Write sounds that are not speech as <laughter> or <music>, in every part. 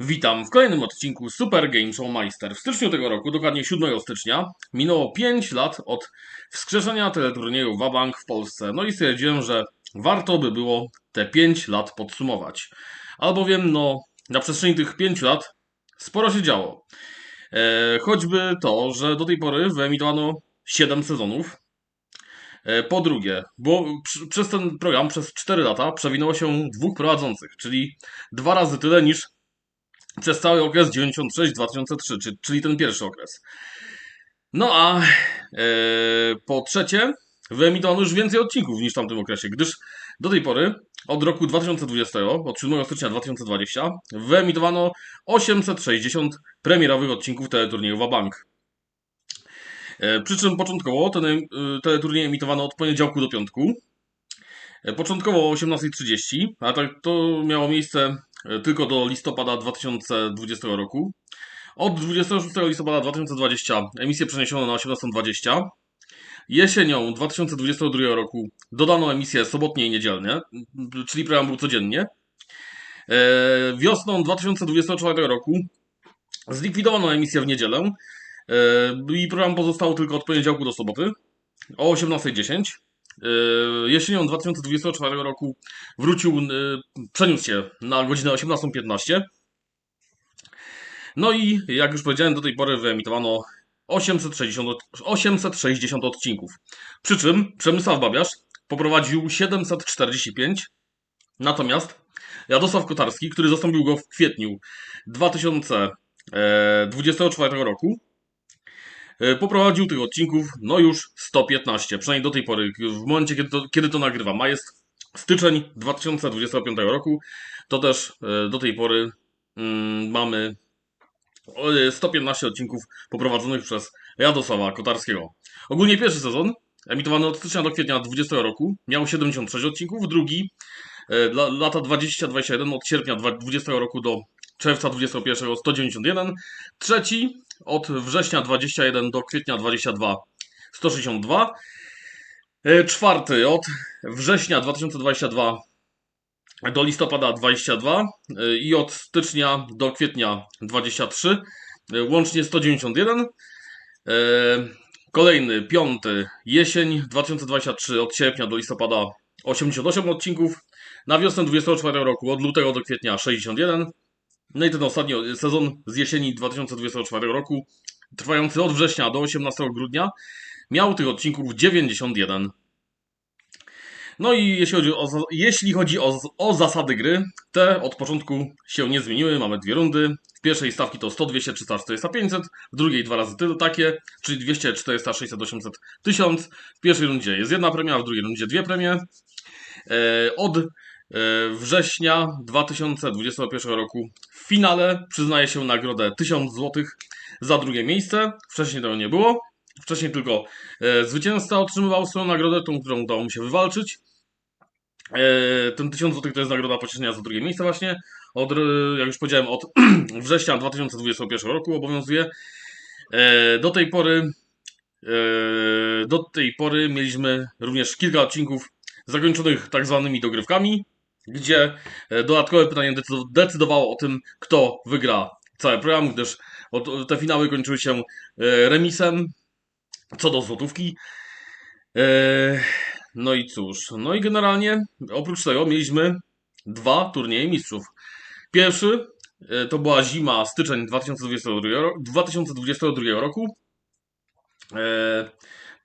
Witam w kolejnym odcinku Super Game Show Meister. W styczniu tego roku, dokładnie 7 stycznia, minęło 5 lat od wskrzeszenia teleturnieju Wabank w Polsce. No i stwierdziłem, że warto by było te 5 lat podsumować. Albowiem, no, na przestrzeni tych 5 lat sporo się działo. E, choćby to, że do tej pory wyemitowano 7 sezonów. E, po drugie, bo przy, przez ten program przez 4 lata przewinęło się dwóch prowadzących, czyli dwa razy tyle niż przez cały okres 96-2003, czy- czyli ten pierwszy okres. No a e, po trzecie, wyemitowano już więcej odcinków niż w tamtym okresie, gdyż do tej pory, od roku 2020, od 7 stycznia 2020, wyemitowano 860 premierowych odcinków teleturnieju Wabank. E, przy czym początkowo ten e, teleturniej emitowano od poniedziałku do piątku. Początkowo o 18.30, a tak to miało miejsce tylko do listopada 2020 roku. Od 26 listopada 2020 emisję przeniesiono na 18.20. Jesienią 2022 roku dodano emisję sobotnie i niedzielnie, m, czyli program był codziennie. E, Wiosną 2024 roku zlikwidowano emisję w niedzielę e, i program pozostał tylko od poniedziałku do soboty o 18.10. E, Jesienią 2024 roku wrócił, e, przeniósł się na godzinę 18.15. No i jak już powiedziałem, do tej pory wyemitowano 860, od- 860 odcinków. Przy czym Przemysław Babiarz poprowadził 745, natomiast Jadosław Kotarski, który zastąpił go w kwietniu 2024 roku, e, poprowadził tych odcinków no już 115, przynajmniej do tej pory, w momencie kiedy to, kiedy to nagrywam, a jest styczeń 2025 roku, to też e, do tej pory mm, mamy e, 115 odcinków poprowadzonych przez Jadosława Kotarskiego. Ogólnie pierwszy sezon, emitowany od stycznia do kwietnia 20 roku, miał 76 odcinków, drugi e, lata 20-21 od sierpnia 20 roku do czerwca 21 191, trzeci od września 21 do kwietnia 22 162, e, czwarty od września 2022 do listopada 22 y, i od stycznia do kwietnia 23, y, łącznie 191. Y, Kolejny, piąty, jesień 2023, od sierpnia do listopada 88 odcinków. Na wiosnę 24 roku, od lutego do kwietnia 61. No i ten ostatni sezon z jesieni 2024 roku, trwający od września do 18 grudnia, miał tych odcinków 91. No i jeśli chodzi o, jeśli chodzi o, o zasady gry, te od początku się nie zmieniły. Mamy dwie rundy. W pierwszej stawki to 100, 200, 300, 400, 500. W drugiej dwa razy tyle takie, czyli 200, 400, 600, 800, 1000. W pierwszej rundzie jest jedna premia, w drugiej rundzie dwie premie. E, Od września 2021 roku w finale przyznaje się nagrodę 1000 zł za drugie miejsce. Wcześniej tego nie było. Wcześniej tylko e, zwycięzca otrzymywał swoją nagrodę, tą, którą udało mu się wywalczyć. E, ten 1000 zł to jest nagroda pocieszenia za drugie miejsce właśnie. Od, e, jak już powiedziałem, od <clears throat> września 2021 roku obowiązuje. E, do tej pory e, do tej pory mieliśmy również kilka odcinków zakończonych tak zwanymi dogrywkami, gdzie e, dodatkowe pytanie decydo- decydowało o tym, kto wygra cały program, gdyż te finały kończyły się e, remisem co do złotówki. E, No i cóż, no i generalnie oprócz tego mieliśmy dwa turnieje mistrzów. Pierwszy to była zima, styczeń 2022, ro- 2022 roku.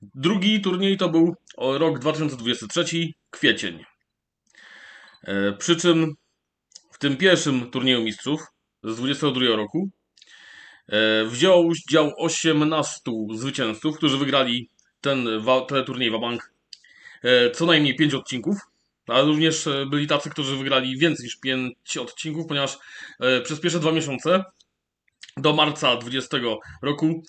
Drugi turniej to był rok 2023, kwiecień. E, Przy czym w tym pierwszym turnieju mistrzów z 22 roku e, wzięło udział 18 zwycięzców, którzy wygrali ten wa- teleturniej Wabank e, co najmniej 5 odcinków, ale również byli tacy, którzy wygrali więcej niż 5 odcinków, ponieważ przez pierwsze dwa miesiące do marca 20 roku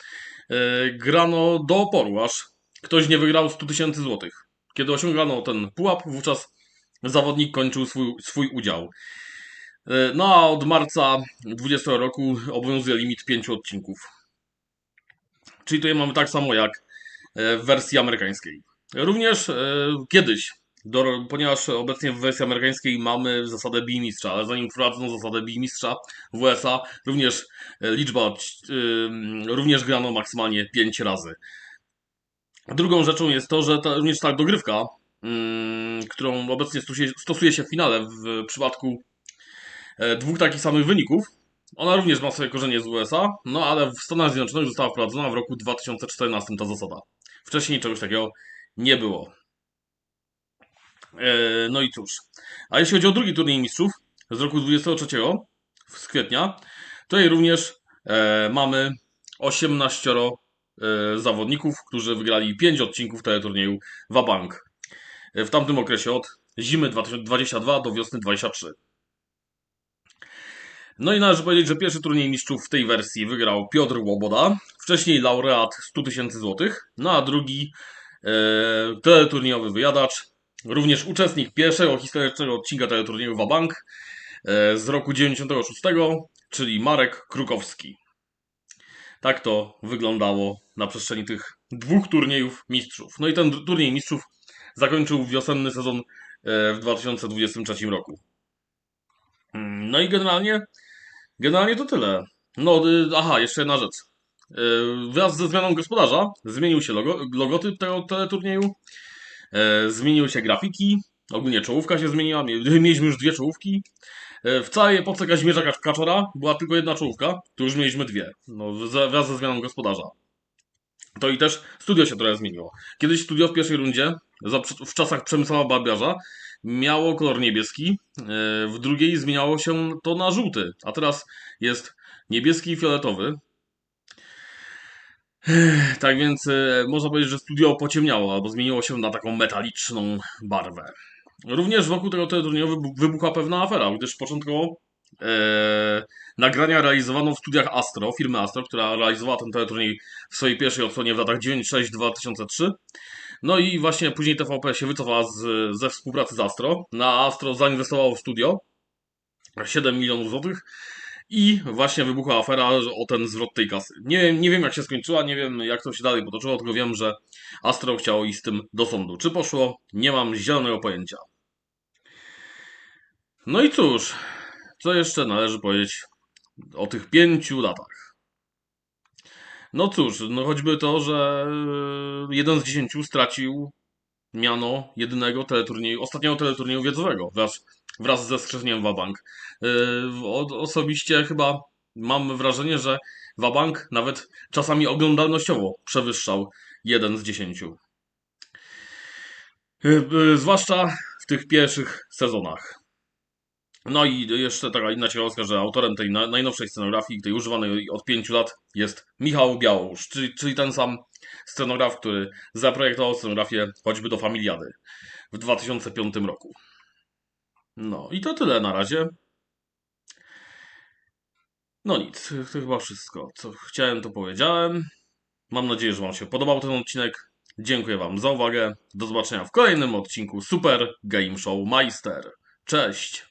grano do oporu, aż ktoś nie wygrał 100 tysięcy złotych. Kiedy osiągano ten pułap, wówczas zawodnik kończył swój, swój udział. E, No a od marca 20 roku obowiązuje limit 5 odcinków. Czyli tutaj mamy tak samo jak e, w wersji amerykańskiej. Również e, kiedyś do, ponieważ obecnie w wersji amerykańskiej mamy zasadę bimistrza, ale zanim wprowadzono zasadę bimistrza w USA, również liczba, również grano maksymalnie 5 razy. Drugą rzeczą jest to, że ta, również ta dogrywka, którą obecnie stosuje, się w finale w przypadku e, dwóch takich samych wyników, ona również ma swoje korzenie z USA, no ale w Stanach Zjednoczonych została wprowadzona w roku 2014 ta zasada. Wcześniej czegoś takiego nie było. E, No i cóż. A jeśli chodzi o drugi turniej mistrzów z roku 23 z kwietnia, tutaj również e, mamy 18 e, zawodników, którzy wygrali 5 odcinków teleturnieju Wabank. W tamtym okresie od zimy 2022 do wiosny 23. No i należy powiedzieć, że pierwszy turniej mistrzów w tej wersji wygrał Piotr Łoboda, wcześniej laureat 100 tysięcy złotych, no a drugi e, teleturniejowy wyjadacz, również uczestnik pierwszego historycznego odcinka teleturnieju Wabank e, z roku 96, czyli Marek Krukowski. Tak to wyglądało na przestrzeni tych dwóch turniejów mistrzów. No i ten turniej mistrzów zakończył wiosenny sezon e, w 2023 roku. Mm, No i generalnie, generalnie to tyle. No, y, aha, jeszcze jedna rzecz. Y, Wraz ze zmianą gospodarza zmienił się logo, logotyp tego teleturnieju, e, zmieniły się grafiki, ogólnie czołówka się zmieniła, mie- <laughs> mieliśmy już dwie czołówki. E, W całej epoce Kazimierza Kacz- Kaczora była tylko jedna czołówka, tu już mieliśmy dwie, no, wraz ze zmianą gospodarza. To i też studio się trochę zmieniło. Kiedyś studio w pierwszej rundzie, w czasach Przemysława Barbiarza, miało kolor niebieski, e, w drugiej zmieniało się to na żółty, a teraz jest niebieski i fioletowy. Tak więc e, można powiedzieć, że studio pociemniało albo zmieniło się na taką metaliczną barwę. Również wokół tego teleturnieju wybu- wybuchła pewna afera, gdyż początkowo e, nagrania realizowano w studiach Astro, firmy Astro, która realizowała ten teleturniej w swojej pierwszej odsłonie w latach 96-2003. No i właśnie później TVP się wycofała z, ze współpracy z Astro. Na Astro zainwestowało w studio 7 milionów złotych i właśnie wybuchła afera o ten zwrot tej kasy. Nie, nie wiem jak się skończyła, nie wiem jak to się dalej potoczyło, tylko wiem, że Astro chciało iść z tym do sądu. Czy poszło? Nie mam zielonego pojęcia. No i cóż, co jeszcze należy powiedzieć o tych pięciu latach? No cóż, no choćby to, że e, jeden z dziesięciu stracił miano jedynego teleturnieju, ostatniego teleturnieju wiedzowego wraz, wraz ze skrzeszeniem Wabank. O- osobiście chyba mam wrażenie, że Wabank nawet czasami oglądalnościowo przewyższał jeden z dziesięciu. Yy, Zwłaszcza w tych pierwszych sezonach. No i jeszcze taka inna ciekawostka, że autorem tej na- najnowszej scenografii, tej używanej od pięciu lat, jest Michał Białosz, czyli, czyli ten sam scenograf, który zaprojektował scenografię choćby do Familiady w 2005 roku. No i to tyle na razie. No nic, to chyba wszystko. Co chciałem, to powiedziałem. Mam nadzieję, że Wam się podobał ten odcinek. Dziękuję Wam za uwagę. Do zobaczenia w kolejnym odcinku Super Game Show Meister. Cześć!